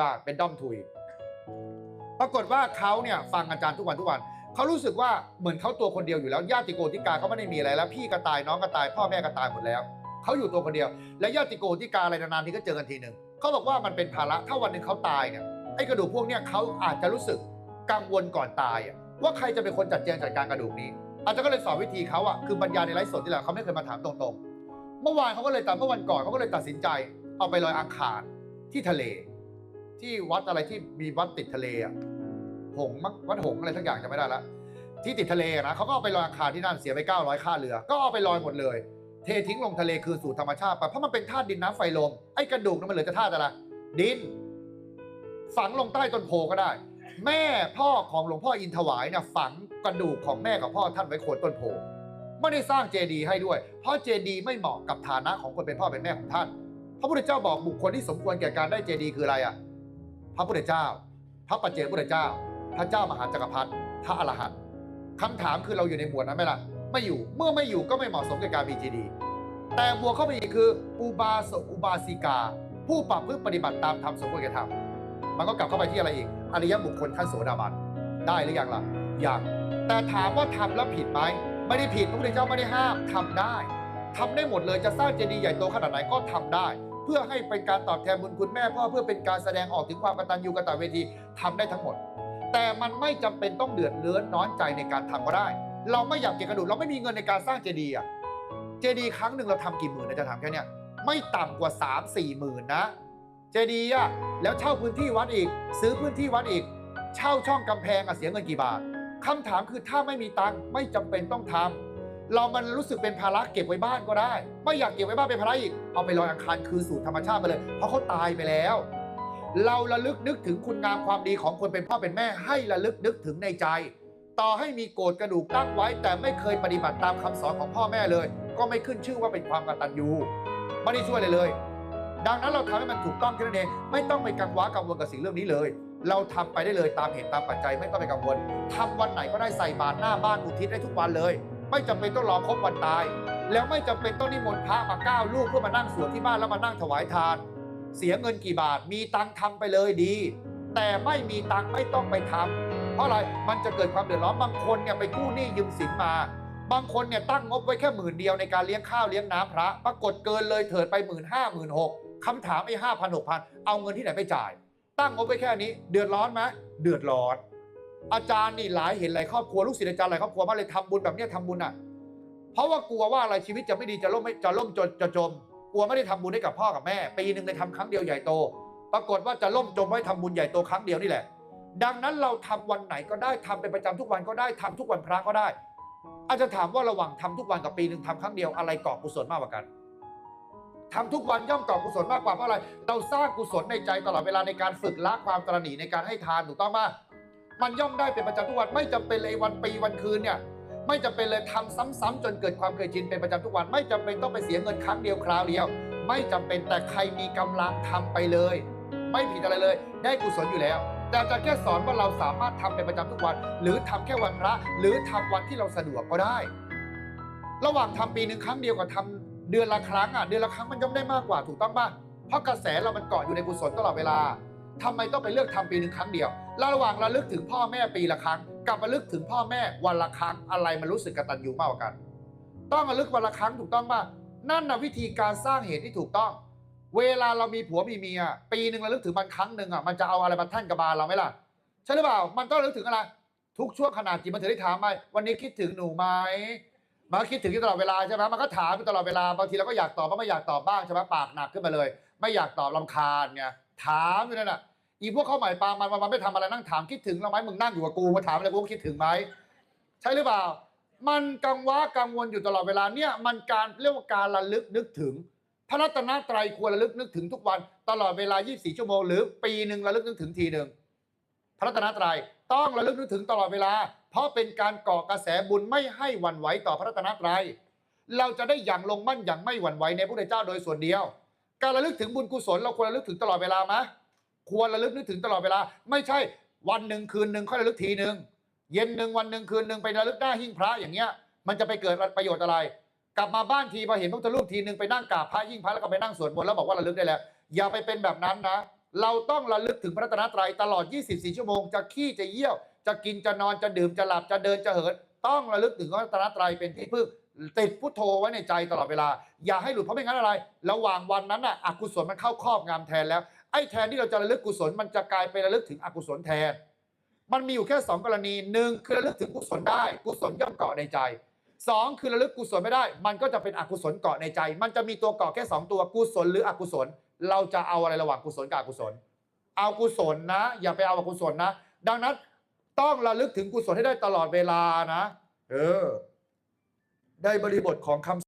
บ้านเป็นด้อมทุย ปรากฏว่าเขาเนี่ยฟังอาจารย์ทุกวันทุกวันเขารู้สึกว่าเหมือนเขาตัวคนเดียวอยู่แล้วญาติโกติกาเขาไม่ได้มีอะไรแล้ว พี่ก็ตายน้องก็ตาย พ่อแม่ก็ตายหมดแล้วเขาอยู่ตัวคนเดียว และญาติโกติกาอะไรนานๆทีก็เจอกันทีหนึ่งเขาบอกว่ามันเป็นภาระถ้าวันหนึ่งเขาตายเนี่ยไอ้กระดูกพวกเนี้ยเขาอาจจะรู้สึกกังวลก่อนตายอะว่าใครจะเป็นคนจัดแจงจัดการกระดูกนี้ อาจารย์ก็เลยสอนวิธีเขาอะคือบรรยายในไลฟ์สดนี่แหละเขาไม่เคยมาถามตรงๆ เมื่อวานเขาก็เลยตามเมื่อวันก่อนเขาก็เลยตัดสินใจ เอาไปลอยอังคารที่ทะเล ที่วัดอะไรที่มีวัดติดทะเลอะหงมั้งวัดหงอะไรทั้งอย่างจะไม่ได้ละที่ติดทะเลนะเขาก็ไปลอยอังคารที่นั่นเสียไป 900 ค่าเรือ ก็เอาไปลอยหมดเลย เททิ้งลงทะเลคืนสู่ธรรมชาติไปเพราะมันเป็นธาตุดินน้ำไฟลมไอ้กระดูกนั้นมันเหลือจะธาตุอะไรดิน ฝังลงใต้ต้นโพก็ได้ แม่พ่อของหลวงพ่ออินถวายเนี่ยฝังกระดูกของแม่กับพ่อท่านไว้โคนต้นโพไม่ได้สร้างเจดีย์ให้ด้วย เพราะเจดีย์ไม่เหมาะกับฐานะของคนเป็นพ่อเป็นแม่ของท่าน พระพุทธเจ้าบอกบุคคลที่สมควรแก่การได้เจดีย์คืออะไรอะ พระพุทธเจ้า พระปัจเจกพุทธเจ้า พระเจ้ามหาจักรพรรดิพระอรหันต์คำถามคือเราอยู่ในหมวดนั้นไหมล่ะ ไม่อยู่เมื่อไม่อยู่ก็ไม่เหมาะสมกับการมีเจดีแต่บวกเข้าไปอีกคือ อุบาสกอุบาสิกา ผู้ปรับพฤติปฏิบัติตามธรรมสมควรแก่ธรรมมันก็กลับเข้าไปที่อะไรอีกอริยบุคคลขั้นโสดาบันได้หรือยังล่ะยังแต่ถามว่าทำแล้วผิดไหมไม่ได้ผิดพระพุทธเจ้าไม่ได้ห้ามทำได้ทำได้หมดเลยจะสร้างเจดีย์ใหญ่โตขนาดไหนก็ทำได้ เพื่อให้เป็นการตอบแทนบุญคุณแม่พ่อเพื่อเป็นการแสดงออกถึงความกตัญญูกตเวทีทำได้ทั้งหมด แต่มันไม่จำเป็นต้องเดือดเลื้อนน้อนใจในการทำก็ได้ เราไม่อยากเก็บกระดูกเราไม่มีเงินในการสร้างเจดีย์อะเจดีย์ครั้งหนึ่งเราทำกี่หมื่นนะจะทำแค่เนี้ยไม่ต่ำกว่า 3 4หมื่นนะเจดีย์อะแล้วเช่าพื้นที่วัดอีก ซื้อพื้นที่วัดอีก เช่าช่องกำแพงอะเสียเงินกี่บาทคำถามคือถ้าไม่มีตังค์ไม่จำเป็นต้องทำ เรามันรู้สึกเป็นภาระเก็บไว้บ้านก็ได้ ไม่อยากเก็บไว้บ้านเป็นภาระอีก เอาไปลอยอังคารคืนสู่ธรรมชาติไปเลย เพราะเขาตายไปแล้ว เราระลึกนึกถึงคุณงามความดีของคนเป็นพ่อเป็นแม่ ให้ระลึกนึกถึงในใจ ต่อให้มีโกรธกระดูกตั้งไว้ แต่ไม่เคยปฏิบัติตามคำสอนของพ่อแม่เลย ก็ไม่ขึ้นชื่อว่าเป็นความกตัญญูไม่ได้ช่วยเลยเลย ดังนั้นเราทำให้มันถูกต้องแค่นั้นเองไม่ต้องไปกังวลกังวลกับสิ่งเรื่องนี้เลยเราทำไปได้เลยตามเหตุตามปัจจัยไม่ต้องไปกังวลทำวันไหนก็ได้ใส่บาตรหน้าบ้านอุทิศได้ทุกวันเลย ไม่จำเป็นต้องรอครบวันตาย แล้วไม่จำเป็นต้องนิมนต์พระมาเก้าลูกเพื่อมานั่งสวดที่บ้านแล้วมานั่งถวายทาน เสียเงินกี่บาทมีตังค์ทำไปเลยดี แต่ไม่มีตังไม่ต้องไปทำเพราะอะไรมันจะเกิดความเดือดร้อนบางคนเนี่ยไปกู้หนี้ยืมสินมา บางคนเนี่ยตั้งงบไว้แค่หมื่นเดียวในการเลี้ยงข้าวเลี้ยงน้ำพระ ปรากฏเกินเลยเถิดไปหมื่นห้าหมื่นหกคำถามไอ้ห้าพันหกพันเอาเงินที่ไหนไปจ่าย ตั้งงบไว้แค่นี้ เดือดร้อนไหมเดือดร้อน อาจารย์นี่หลายเห็นหลายครอบครัวลูกศิษย์อาจารย์หลายครอบครัวมากเลยทำบุญแบบเนี้ยทำบุญอะเพราะว่ากลัวว่าอะไรชีวิตจะไม่ดีจะล่มไม่จะล่มจนจะจม กลัวไม่ได้ทำบุญให้กับพ่อกับแม่ ปีหนึ่งเลยทำครั้งเดียวใหญ่โต ปรากฏว่าจะล่มจมไว้ทำบุญใหญ่โตครั้งเดียวนี่แหละ ดังนั้นเราทำวันไหนก็ได้ทำเป็นประจำทุกวันก็ได้ทำทุกวันพระก็ได้ อาจจะถามว่าระหว่างทำทุกวันกับปีหนึ่งทำครั้งเดียวอะไรก่อกุศลมากกว่ากันทำทุกวันย่อมก่อกุศลมากกว่าเพราะอะไร เราสร้างกุศลในใจตลอดเวลาในการฝึกละความตระหนี่ในการให้ทานถูกต้องมาก มันย่อมได้เป็นประจำทุกวันไม่จำเป็นเลยวันปีวันคืนเนี่ยไม่จำเป็นเลยทำซ้ำๆจนเกิดความเคยชินเป็นประจำทุกวัน ไม่จำเป็นต้องไปเสียเงินครั้งเดียวคราวเดียว ไม่จำเป็นแต่ใครมีกำลังทำไปเลย ไม่ผิดอะไรเลย ได้กุศลอยู่แล้วแต่จะแค่สอนว่าเราสามารถทำเป็นประจำทุกวัน หรือทำแค่วันพระหรือทำวันที่เราสะดวกก็ได้ ระหว่างทำปีหนึ่งครั้งเดียวกับทำเดือนละครั้งอะเดือนละครั้งมันย่อมได้มากกว่าถูกต้องป่ะเพราะกระแสเรามันเกาะอยู่ในกุศลตลอดเวลา ทำไมต้องไปเลือกทำปีหนึ่งครั้งเดียว ระหว่างระลึกถึงพ่อแม่ปีละครั้ง กับระลึกถึงพ่อแม่วันละครั้งอะไรมันรู้สึกกตัญญูมากกว่ากัน ต้องระลึกวันละครั้งถูกต้องป่ะนั่นนะวิธีการสร้างเหตุที่ถูกต้อง เวลาเรามีผัวมีเมีย ปีหนึ่งระลึกถึงมันครั้งหนึ่งอะมันจะเอาอะไรมาท่านกระบาลเราไหมล่ะใช่หรือเปล่า มันต้องระลึกถึงอะไร ทุกช่วงขนาดจิตมันถึงได้ถามไหมวันนี้คิดถึงหนูไหมมันก็คิดถึงตลอดเวลาใช่ไหมมันก็ถามตลอดเวลาบางทีเราก็อยากตอบบ้างไม่อยากตอบบ้างใช่ไหมปากหนักขึ้นมาเลย ไม่อยากตอบลำคาญไง ถามอยู่นั่นน่ะอีพวกเข้าใหม่ปลามันมันไม่ทำอะไรนั่งถามคิดถึงเราไหมมึงนั่งอยู่กับกูมาถามอะไรกูคิดถึงไหมใช่หรือเปล่า มันกังวะกังวลอยู่ตลอดเวลาเนี่ยมันการเรียกว่าการระลึกนึกถึง พระรัตนตรัยควรระลึกนึกถึงทุกวันตลอดเวลา 24 ชั่วโมงหรือปีหนึ่งระลึกนึกถึงทีหนึ่งพระรัตนตรัยต้องระลึกนึกถึงตลอดเวลา เพราะเป็นการก่อกระแสบุญไม่ให้หวั่นไหวต่อพระรัตนตรัยเราจะได้อย่างลงมั่นอย่างไม่หวั่นไหวในพระเจ้าโดยส่วนเดียว การระลึกถึงบุญกุศลเราควรระลึกถึงตลอดเวลาไหมควรระลึกนึกถึงตลอดเวลา ไม่ใช่วันหนึ่งคืนหนึ่งค่อยระลึกทีหนึ่งเย็นหนึ่งวันหนึ่งคืนหนึ่งไประลึกหน้าหิ้งพระอย่างเงี้ย มันจะไปเกิดประโยชน์อะไร กลับมาบ้านทีพอเห็นพระพุทธรูปทีหนึ่งไปนั่งกราบพระยิ่งพระแล้วก็ไปนั่งสวดมนต์แล้วบอกว่าระลึกได้แล้ว อย่าไปเป็นแบบนั้นนะ เราต้องระลึกถึงพระตนตรัยตลอด 24 ชั่วโมงจะขี้จะเยี่ยว จะกินจะนอนจะดื่มจะหลับจะเดินจะเหิน ต้องระลึกถึงพระตนตรัยเป็นที่พึ่ง ติดพุทโธไว้ในใจตลอดเวลา อย่าให้หลุดเพราะไม่งั้นอะไร ระหว่างวันนั้นน่ะอกุศลมันเข้าครอบงำแทนแล้วไอ้แทนที่เราจะระลึกกุศลมันจะกลายเป็นระลึกถึงอกุศลแทน มันมีอยู่แค่สองกรณีหนึ่งคือระลึกถึงกุศลได้ กุศลย่อมเกาะในใจสองคือระลึกกุศลไม่ได้ มันก็จะเป็นอกุศลเกาะในใจ มันจะมีตัวเกาะแค่สองตัวกุศลหรืออกุศล เราจะเอาอะไรระหว่างกุศลกับอกุศล เอากุศลนะ อย่าไปเอาอกุศลนะ ดังนั้นต้องระลึกถึงกุศลให้ได้ตลอดเวลานะ เออ ได้บริบทของคำ